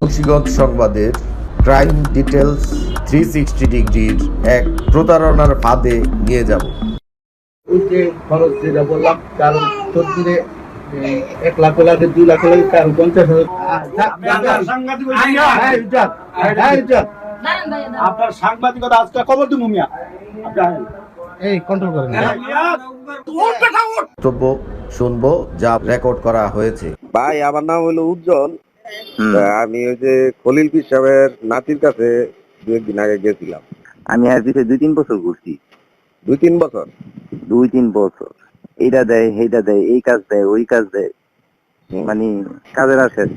মুন্সিগঞ্জ সংবাদের crime details three sixty ডিগ্রির এক প্রতারণার ফাঁদে নিয়ে যাব। ওই যে খরচ যেটা বললাম কারণ তোর এক লাখ লাগে দুই লাখ লাগে কারণ পঞ্চাশ হাজার। হ্যাঁ, হ্যাঁ। আপনার সাংবাদিকতা আজকে খবর দিব মিয়া। এই কন্ট্রোল করেন। বক্তব্য শুনব যা রেকর্ড করা হয়েছে। ভাই আমার নাম হলো উজ্জ্বল। আমি ওই যে খলিল পীর সাহেবের নাতির কাছে দু একদিন আগে গেছিলাম। আমি আর পিছিয়ে দুই তিন বছর ঘুরছি। দুই তিন বছর? দুই তিন বছর। এইটা দেয় সেইটা দেয় এই কাজ দেয় ওই কাজ দেয়। মানে কাজের আর শেষ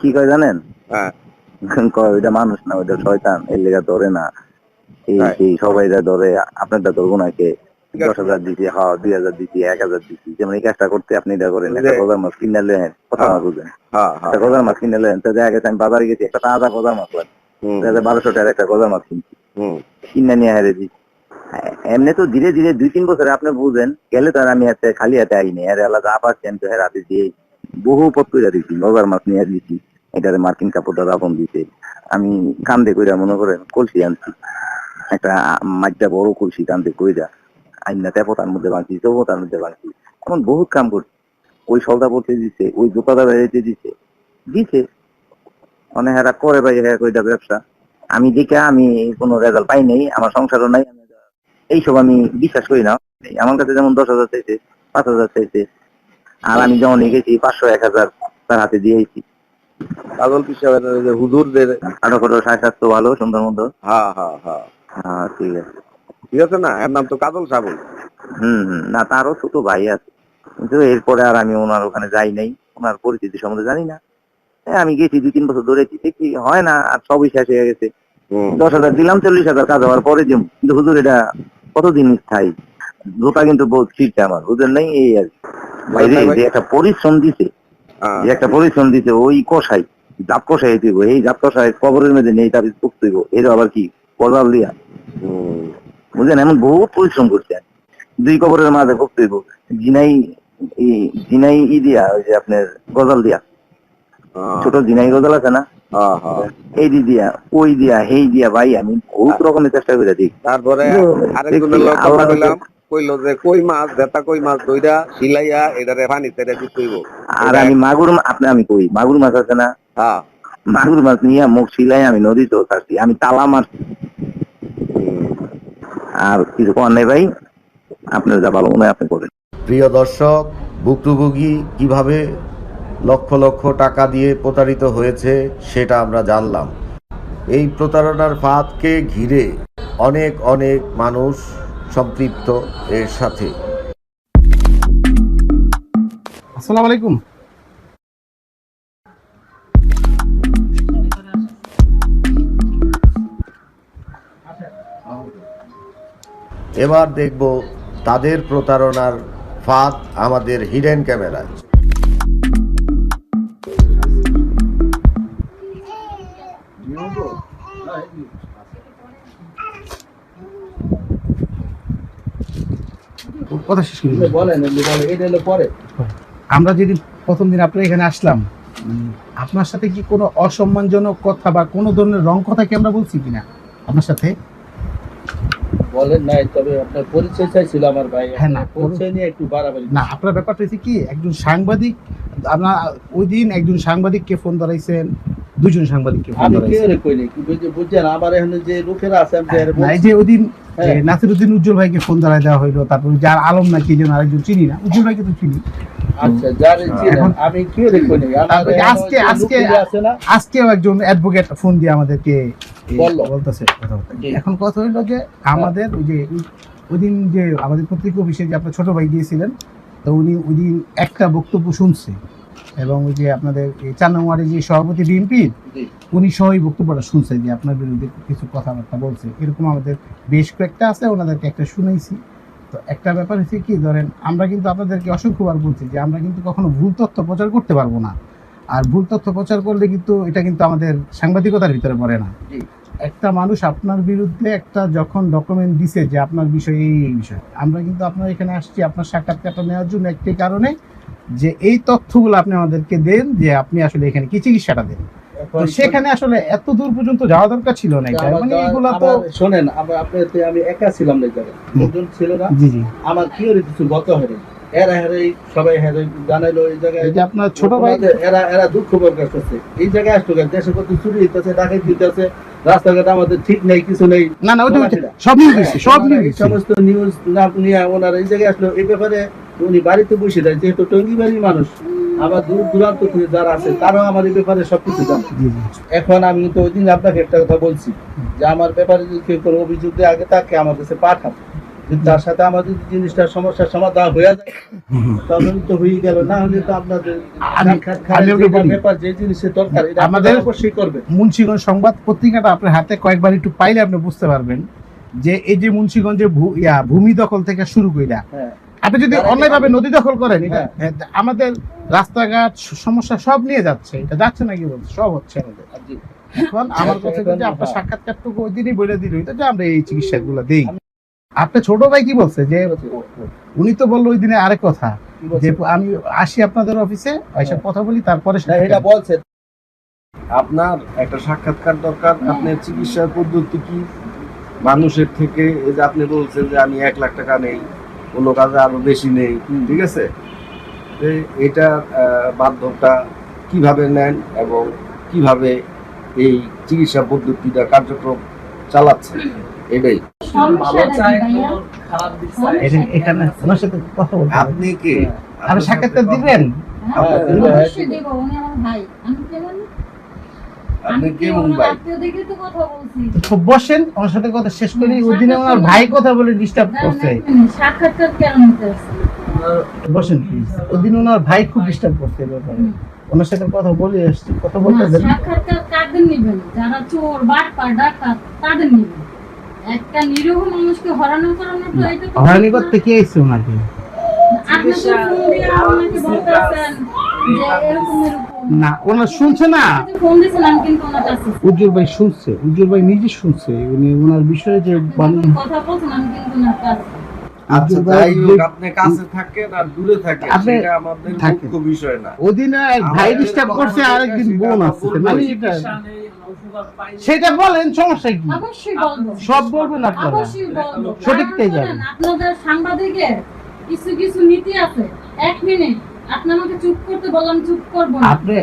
কি কয় জানেন? হ্যাঁ। কয় ওইটা মানুষ না ওইটা শয়তান এর লেগা ধরে না। এই সবাই যা ধরে আপনারটা ধরবো না কে? দশ হাজার দিছি হ্যাঁ দুই হাজার দিছি এক হাজার দিছি। যেমন এই কাজটা করতে আপনি এটা করেন একটা গজার মাছ কিনে লেন কথা না হ্যাঁ। বুঝেন। হ্যাঁ হ্যাঁ। একটা গজার মাছ কিনে লেন তো দেখা গেছে আমি বাজারে গেছি একটা তাজা গজার মাছ লাগে। হুম, বারোশো টাকার একটা গজার মাছ কিনছি। কিনে নিয়ে হেরে দিই এমনি তো ধীরে ধীরে দুই তিন বছরে আপনি বুঝেন গেলে তো আমি হাতে খালি হাতে আইনি এর আলাদা আবার চেন তো হের হাতে দিয়ে বহু পথ করে দিছি মজার মাছ নিয়ে দিছি এটারে মার্কিন কাপড়টা রাপন দিতে আমি কান্দে কইরা মনে করেন কলসি আনছি একটা মাইটা বড় কলসি কান্দে কইরা। আইনা তেপো তার মধ্যে বাঁধছি তবু তার মধ্যে বাঁধছি এমন বহুত কাম করছি। ওই সলদা পড়তে দিছে ওই দোকানদার বেড়াইতে দিছে দিছে। অনেক হেরা করে ভাই হ্যাঁ কইটা ব্যবসা। আমি দেখে আমি কোনো রেজাল্ট পাই নাই আমার সংসারও নাই আমি এইসব আমি বিশ্বাস করি না। আমার কাছে যেমন দশ হাজার চাইছে পাঁচ হাজার চাইছে আর আমি যেমন গেছি পাঁচশো এক হাজার তার হাতে দিয়েছি। সাহেবের ওই হুজুরদের কত সাড়ে সাতশো ভালো সুন্দর মতো। হ্যাঁ হ্যাঁ হ্যাঁ। হ্যাঁ ঠিক আছে। ঠিক আছে না? এর নাম তো কাজল সাবুল হম হম। না তারও ছোট ভাই আছে। কিন্তু এরপরে আর আমি ওনার ওখানে যাই নাই। ওনার পরিস্থিতি সম্বন্ধে জানি না। আমি গেছি দুই তিন বছর ধরে দেখি হয় না আর সবই শেষ হয়ে গেছে। দশ হাজার দিলাম চল্লিশ হাজার কাজ হওয়ার পরে দিম কিন্তু হুজুর এটা কতদিন স্থায়ী? ধোকা কিন্তু বহুত ফিরছে আমার। হুজুর নেই এই আর যে একটা পরিশ্রম দিছে হ্যাঁ, যে একটা পরিশ্রম দিছে ওই কষাই জাপ কষাই দিব এই জাপ কষাই কবরের মধ্যে নেই তার পুক্ত দিব এর আবার কি কলার লিয়া বুঝলেন? এমন বহু পরিশ্রম করছে দুই কবরের মাঝে ভুক্ত দিব জিনাই জিনাই ই দিয়া ওই যে আপনার গজাল দিয়া। হ্যাঁ, ছোট জিনাই গজাল আছে না? হ্যাঁ, হ্যাঁ। এই দি দিয়া ওই দিয়া হেই দিয়া ভাই আমি বহুত রকমের চেষ্টা করে দিই তারপরে আরেকজনের লোক আল্লাহ কইলো যে কই মাছ বেতা কই মাছ দইরা সিলাইয়া এটারে পানি তেরে দিতে হইব আর আমি মাগুর আপনি আমি কই মাগুর মাছ আছে না? হ্যাঁ। মাগুর মাছ নিয়ে মুখ সিলাই আমি নদীতেও ছাড়ছি আমি তালা মারছি। হুম। আর কিছু কর নেই ভাই আপনার যা ভালো মনে হয় আপনি করেন প্রিয় দর্শক ভুক্তভোগী কীভাবে লক্ষ লক্ষ টাকা দিয়ে প্রতারিত হয়েছে সেটা আমরা জানলাম। এই প্রতারণার ফাঁদকে ঘিরে অনেক অনেক মানুষ সম্পৃক্ত এর সাথে। আসসালামু আলাইকুম। এবার দেখব তাদের প্রতারণার ফাঁদ আমাদের হিডেন ক্যামেরায় কথা শেষ করি আমরা যেদিন প্রথম দিন আপনার এখানে আসলাম আপনার সাথে কি কোনো অসম্মানজনক কথা বা কোনো ধরনের রং কথা কি আমরা বলছি কিনা? আপনার সাথে? বলেন নাই তবে আপনার পরিচয় চাইছিল আমার ভাই। হ্যাঁ, না, পরিচয় নিয়ে একটু বাড়াবাড়ি। না আপনার ব্যাপারটা হচ্ছে কি একজন সাংবাদিক আপনার ওই দিন একজন সাংবাদিককে ফোন ধরাইছেন দুজন সাংবাদিককে আমি কেউ ধরাইছেন রে কইনি কি বুঝে- বুঝছেন? আমার এখানে যে লোকেরা আছে আমি না, যে দিন হ্যাঁ। নাসিরুদ্দিন উজ্জ্বল ভাইকে ফোন ধরাই দেওয়া হইল তারপর যার আলম নাকি যেন আরেকজন চিনি না উজ্জ্বল ভাইকে তো চিনি। আচ্ছা আমার আজকে আজকে আছে না আজকেও একজন অ্যাডভোকেট ফোন দিয়ে আমাদেরকে। বলতেছে এখন কথা হইল যে আমাদের ওই যে ওই- ওই দিন যে আমাদের পত্রিকা অফিসে যে আপনার ছোট ভাই গিয়েছিলেন তো উনি ওই দিন একটা বক্তব্য শুনছে। এবং ওই যে আপনাদের চার নং ওয়ার্ডের যে সভাপতি জি। উনি সবই বক্তব্যটা শুনছে যে আপনার বিরুদ্ধে কিছু কথাবার্তা বলছে। এরকম আমাদের বেশ কয়েকটা আছে ওনাদেরকে একটা শুনেছি তো একটা ব্যাপার হচ্ছে কি ধরেন আমরা কিন্তু আপনাদেরকে অসংখ্যবার বলছি যে আমরা কিন্তু কখনো ভুল তথ্য প্রচার করতে পারব না। আর ভুল তথ্য প্রচার করলে কিন্তু এটা কিন্তু আমাদের সাংবাদিকতার ভিতরে পড়ে না। একটা মানুষ আপনার বিরুদ্ধে একটা যখন ডকুমেন্ট দিছে যে আপনার বিষয় এই এই বিষয় আমরা কিন্তু আপনার এখানে আসছি আপনার সাক্ষাৎকারটা নেওয়ার জন্য একটি কারণে যে এই তথ্যগুলো আপনি আমাদেরকে দেন যে আপনি আসলে এখানে কি চিকিৎসাটা দেন। তো সেখানে আসলে এত দূর পর্যন্ত যাওয়া দরকার ছিল না এটা। মানে এগুলো তো শোনেন আমার আমি একা ছিলাম না জায়গায়। ছিল না। জি জি। আমার কি কিছু বলতে হয়। এরা সবাই জানাইলো এই জায়গায়। এই যে আপনার ছোট ভাই এরা এরা দুঃখ প্রকাশ করছে। এই জায়গায় আসতো কেন? দেশে কত চুরি হইতেছে হইতেছে। রাস্তাঘাট আমাদের ঠিক নেই কিছু নেই। না না ওটা সব গেছে সব গেছে সমস্ত নিউজ না নিয়ে ওনারা এই জায়গায় আসলো। এই ব্যাপারে উনি বাড়িতে বসে দেয় যেহেতু টঙ্গি বাড়ির মানুষ আবার দূর দূরান্ত থেকে যারা আছে তারাও আমার এই ব্যাপারে সবকিছু জানে। এখন আমি তো ওই দিন আপনাকে একটা কথা বলছি যে আমার ব্যাপারে যদি কেউ কোনো অভিযোগ দেয় আগে তাকে আমার কাছে যদি তার সাথে আমাদের যদি জিনিসটার সমস্যার সমাধান হয়ে যায় তখন তো হয়ে গেল না হলে তো আপনাদের। ব্যাপার যে জিনিসের দরকার আমাদের- অবশ্যই করবে মুন্সিগঞ্জ সংবাদ পত্রিকাটা আপনার হাতে কয়েকবার একটু পাইলে আপনি বুঝতে পারবেন যে এই যে মুন্সিগঞ্জে ভূমি দখল থেকে শুরু কইরা হ্যাঁ। আপনি যদি তারা- অন্যায় ভাবে নদী দখল করেন এটা হ্যাঁ। হ্যাঁ, আমাদের রাস্তাঘাট সমস্যা সব নিয়ে যাচ্ছে। এটা যাচ্ছে নাকি বলছে? সব হচ্ছে আমাদের। এখন আমার কথা যে আপনার হ্যাঁ। সাক্ষাৎকারটুকু ওই দিনই বলে দিল যে আমরা এই চিকিৎসাগুলো দেই। আপনার ছোট ভাই কি বলছে? যে উনি তো বলল ওই দিনে আরেক কথা যে আমি আসি আপনাদের অফিসে এসব কথা বলি তারপরে এটা বলছে। আপনার একটা সাক্ষাৎকার দরকার আপনার চিকিৎসার পদ্ধতি কি? মানুষের থেকে এই যে আপনি বলছেন যে আমি এক লাখ টাকা নেই কোনো কাজে আরও বেশি নেই ঠিক আছে? এটার আহ, মাধ্যমটা কীভাবে নেন এবং কীভাবে এই চিকিৎসা পদ্ধতিটা কার্যক্রম চালাচ্ছে এটাই। এখানে ওনার সাথে কথা বলতে আপনি কি? সাক্ষাৎকার দিবেন? অবশ্যই দেবো, উনি আমার ভাই। আপনি কে মুম্বাই? বসেন আমার সাথে কথা শেষ করি ওই দিনে ওনার ভাই কথা বলে ডিস্টার্ব দাঁড়ান করছে। এক সাক্ষাৎকার কেন নিতে বসেন প্লিজ ওই দিন ওনার ভাই খুব ডিস্টার্ব করছে ব্যাপারে। ওনার সাথে কথা বলে এসছি কথা বলতে না, দেন। সাক্ষাৎকার কাদের নিবেন? যারা চোর, বাটপার, ডাকাত, তাদের নিবেন। একটা নিরীহ মানুষকে হরানো করানো তো এটা তো করতে কে এসছে ওনাকে? আপনি তো ফোন দিয়ে আমাকে বলতেছেন যে এরকম এরকম। না ওনার শুনছে না। উজ্জ্বল ভাই শুনছে উজ্জ্বল ভাই নিজে শুনছে উনি ওনার বিষয়ে যে বানি- কথা বলছেন আমি কিন্তু ওনার আচ্ছা যাই হোক আপনি কাছে থাকেন আর দূরে থাকেন সেটা আমাদের মুখ্য বিষয় না। ওই ভাই ডিস্টার্ব করছে আরেকদিন বোন আসছে মানে এটা সেটা বলেন সমস্যা কি? সব বলবেন আপনারা। সঠিকটাই যাবেন। আপনাদের সাংবাদিকের কিছু কিছু নীতি আছে। এক মিনিট। আপনি আমাকে চুপ করতে বললাম চুপ করব না। আপনি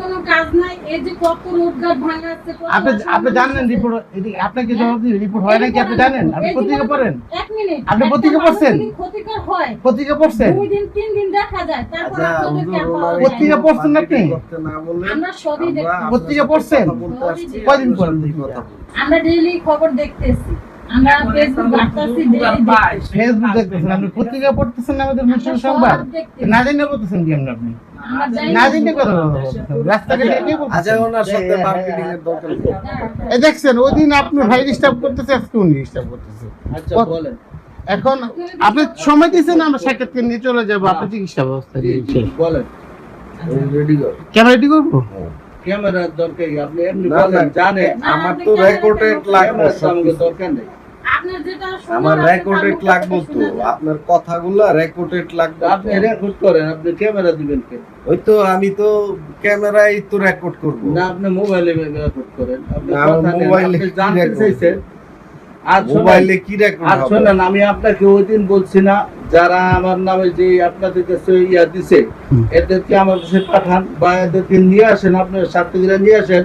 কোনো কাজ নাই এই যে কত রোজগার ভাঙা আছে আপনি আপনি জানেন আছে। রিপোর্ট আপনাকে জবাব দিই রিপোর্ট হয় নাকি আপনি জানেন? আপনি পত্রিকা পড়েন? এক মিনিট। আপনি পত্রিকা পড়ছেন? ক্ষতিকর হয় পত্রিকা পড়ছেন? দুই দিন তিন দিন দেখা যায় তারপর আচ্ছা, আপনাদেরকে আর হুজুর, পাওয়া ওনার যায় পত্রিকা পড়ছেন নাকি? করতে না বললে আমরা সবই দেখি পত্রিকা পড়ছেন? কয়দিন পড়েন। আমরা ডেইলি খবর দেখতেছি। আমরা ফেসবুক দেখতেছেন আপনি? পত্রিকা পড়তেছেন আমাদের মুসলিম সংবাদ? না জানি বলতেছেন কি আপনি আপনি? না জানি কথা রাস্তাঘাটে কে আচ্ছা ওনার সাথে মার্কেটিং এর দরকার এই দেখছেন ওই দিন আপনি ভাই ডিস্টার্ব করতেছে আজকে উনি ডিস্টার্ব করতেছে। আচ্ছা বলেন। এখন আপনি সময় দিয়েছেন আমরা সাক্ষাৎকার নিয়ে চলে যাব। আপনার চিকিৎসা ব্যবস্থা দিয়েছে বলেন। ক্যামেরা রেডি করব? ক্যামেরার দরকার আপনি এমনি বলেন। জানেন। আমার তো রেকর্ডেড লাগবে। দরকার নেই। আপনার যেটা শোনার আমার রেকর্ডেড লাগবে তো আপনার কথাগুলো রেকর্ডেড লাগবে আপনি রেকর্ড করেন আপনি ক্যামেরা দিবেন কে? ওই তো আমি তো ক্যামেরায় তো রেকর্ড করব। না আপনি মোবাইলে রেকর্ড করেন। আপনি না, মোবাইলে জানতে চাইছেন? আর মোবাইলে কি রেকর্ড আর শোনেন আমি আপনাকে ওই দিন বলছি না যারা আমার নামে যে আপনাদের কাছে ইয়া দিছে এদেরকে আমার কাছে পাঠান বা এদেরকে নিয়ে আসেন আপনার সাথীরা নিয়ে আসেন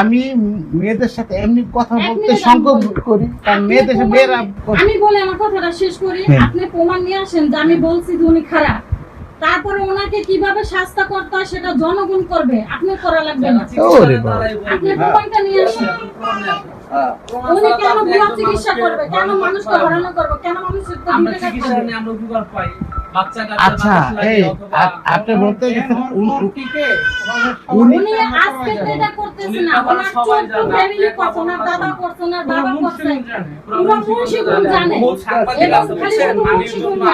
আমি মেয়েদের সাথে এমনি কথা বলতে সংকোচ করি কারণ মেয়েদের সাথে মেয়েরা আমি বলে আমার কথাটা শেষ করি। হ্যাঁ। আপনি প্রমাণ নিয়ে আসেন যে আমি বলছি উনি খারাপ। তারপরে ওনাকে কীভাবে শাস্তা করতে হয় সেটা জনগণ করবে। আপনি করা লাগবে না। আপনি প্রমাণটা নিয়ে আসেন। হ্যাঁ। উনি কেন চিকিৎসা করবে? কেন মানুষকে হরানো করবে? কেন মানুষের আমরা চিকিৎসা নিয়ে আমরা উপকার পাই। আচ্ছা এই আ- আপনি বলতে গেছেন উন- উন- উনি উনি আজকে এটা করতেছে না ওনার চোদ্দ ফ্যামিলি করছে ওনার দাদা করছে ওনার বাবা করছে। পুরো মুন্সিগঞ্জ জানে। এবং খালি শুধু মুন্সিগঞ্জ না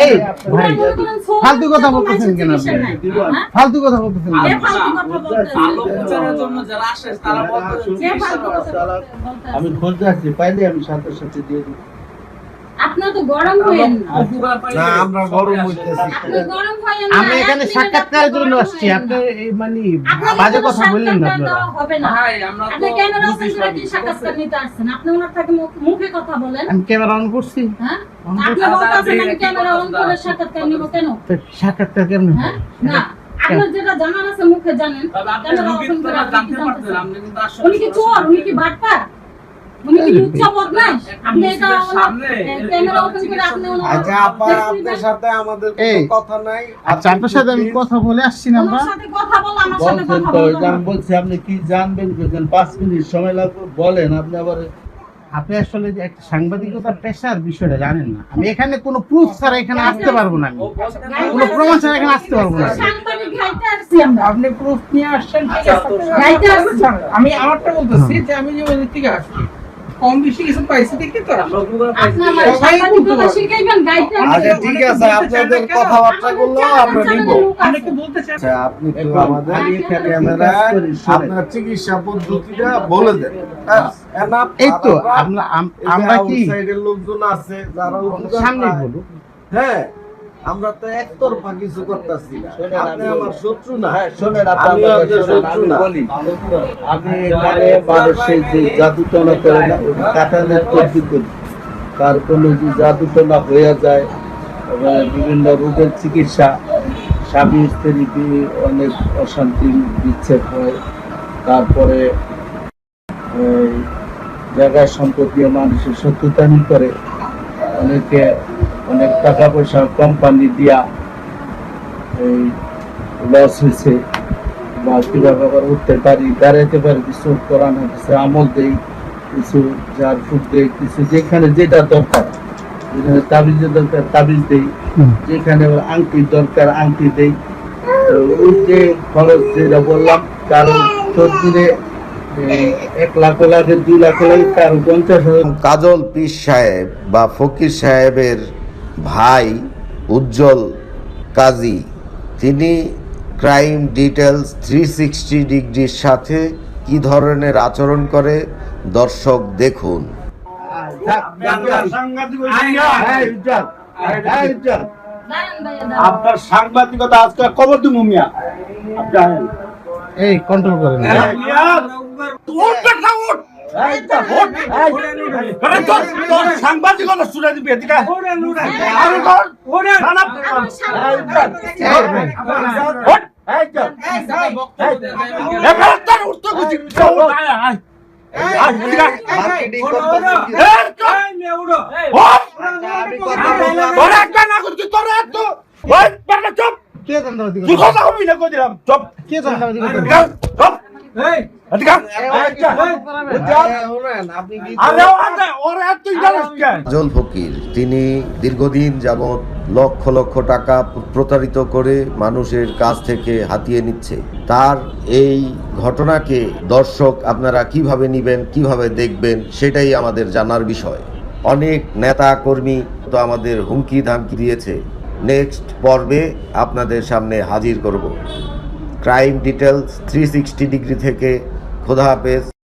এই, ভাই, ফালতু কথা বলতেছেন কেন আপনি? ফালতু কথা বলতেছেন কেন? হ্যাঁ? আমি খুঁজতে আসছি পাইলে আমি সাথে সাথে দিয়ে দিই। তো গরম হয়েন না। আমরা গরম হইতেছি। আপনি গরম হয়েন আমি এখানে সাক্ষাৎকারের জন্য আসছি আপনি মানে বাজে কথা বললেন না আপনারা। হবে না। আপনি ক্যামেরা ওপেন কি সাক্ষাৎকার নিতে আসছেন? আপনি ওনার থেকে মুখে কথা বলেন। আমি ক্যামেরা অন করছি। হ্যাঁ? আপনি বলতেছেন আমি ক্যামেরা অন করে সাক্ষাৎকার নিব কেন? সাক্ষাৎকার কেমন হ্যাঁ? না আপনার যেটা জানার আছে মুখে জানেন। আপনি? উনি কি চোর? উনি কি বাটপার উনি কি লুচ্চা বদমাইশ আপনি এটা ওনার ক্যামেরা ওপেন করে আপনি ওনার আচ্ছা আপা দেখতে আপনার দিবেন? সাথে আমাদের এই, কোনো কথা নাই। আচ্ছা আপনার সাথে আমি কথা বলে আসছি না আমরা ওনার সাথে কথা বল আমার সাথে বলছেন কথা তো বল। ওই যে আমি বলছি আপনি কি জানবেন পাঁচ মিনিট সময় লাগবে বলেন আপনি আবার। আপনি আসলে যে একটা সাংবাদিকতার পেশার বিষয়টা জানেন না। আমি এখানে কোনো প্রুফ ছাড়া এখানে আসতে পারব না আমি। কোনো প্রমাণ ছাড়া এখানে আসতে পারব না আপনি প্রুফ নিয়ে আসছেন ঠিক আছে? আসছি আমি আমারটা বলতেছি যে আমি যে ওই থেকে আসছি। কম বেশি কিছু পাইছি দেখি তো। আপনি আমার গাইতে আচ্ছা ঠিক আছে আপনাদের কথাবার্তা করল আমরা নিব। আপনি কি বলতে চান আচ্ছা আপনি তো আমাদের ক্যামেরা কাজ করি, শুনেন। আপনার চিকিৎসা পদ্ধতিটা বলে দেন। হ্যাঁ, এই তো আমরা কি লোকজন আছে যারা সামনে বলুন। হ্যাঁ আমরা তো একতরফা কিছু করতেছি না। আপনি আমার শত্রু না। হ্যাঁ শোনেন আপনি আমি আমাকে আপনার শোনেন, শত্রু না। বলি এখানে মানুষের যে জাদুটনা করে না কাটানের তৈরি করি তার কোনো যে জাদুটনা হয়ে যায় এবং বিভিন্ন রোগের চিকিৎসা স্বামী স্ত্রী বি- অনেক অশান্তি বিচ্ছেদ হয়। তারপরে এই জায়গায় সম্পত্তি মানুষের শত্রুতানি করে। অনেকে অনেক টাকা পয়সা কোম্পানি দিয়া এই লস হয়েছে বা কীভাবে আবার উঠতে পারি দাঁড়াইতে পারি কিছু কোরআন হাদিসে আমল দেই কিছু যার ফুট দেই কিছু যেখানে যেটা দরকার। যেখানে তাবিজের দরকার তাবিজ দেই। যেখানে আংটির দরকার আংটি দেই। তো ওই যে খরচ যেটা বললাম কারও দিনে এক লাখ লাগে দুই লাখ লাগে কারও পঞ্চাশ কাজল পীর সাহেব বা ফকির সাহেবের ভাই উজ্জ্বল কাজী তিনি ক্রাইম ডিটেলস থ্রি সিক্সটি ডিগ্রির সাথে কি ধরনের আচরণ করে? দর্শক দেখুন। আপনার সাংবাদিকতা আজকে মিয়া। আপনি আহেন। এই কন্ট্রোল করেন। হ্যাঁ, সাংবাদিকতা শুনে দিবি এদিকে হ্যাঁ। হ্যাঁ, উঠতে। তোর একটা না করছি, তোর এত। চুপ। কে তুই কথা কবি না কই দিলাম? চুপ। কে চুপ। কাজল ফকির তিনি দীর্ঘদিন যাবৎ লক্ষ লক্ষ টাকা প্রতারিত করে মানুষের কাছ থেকে হাতিয়ে নিচ্ছে। তার এই ঘটনাকে দর্শক আপনারা কীভাবে নিবেন কীভাবে দেখবেন সেটাই আমাদের জানার বিষয়। অনেক নেতা কর্মী তো আমাদের হুমকি ধামকি দিয়েছে। নেক্সট পর্বে আপনাদের সামনে হাজির করব। Crime details three sixty degree থেকে। খোদা হাফেজ।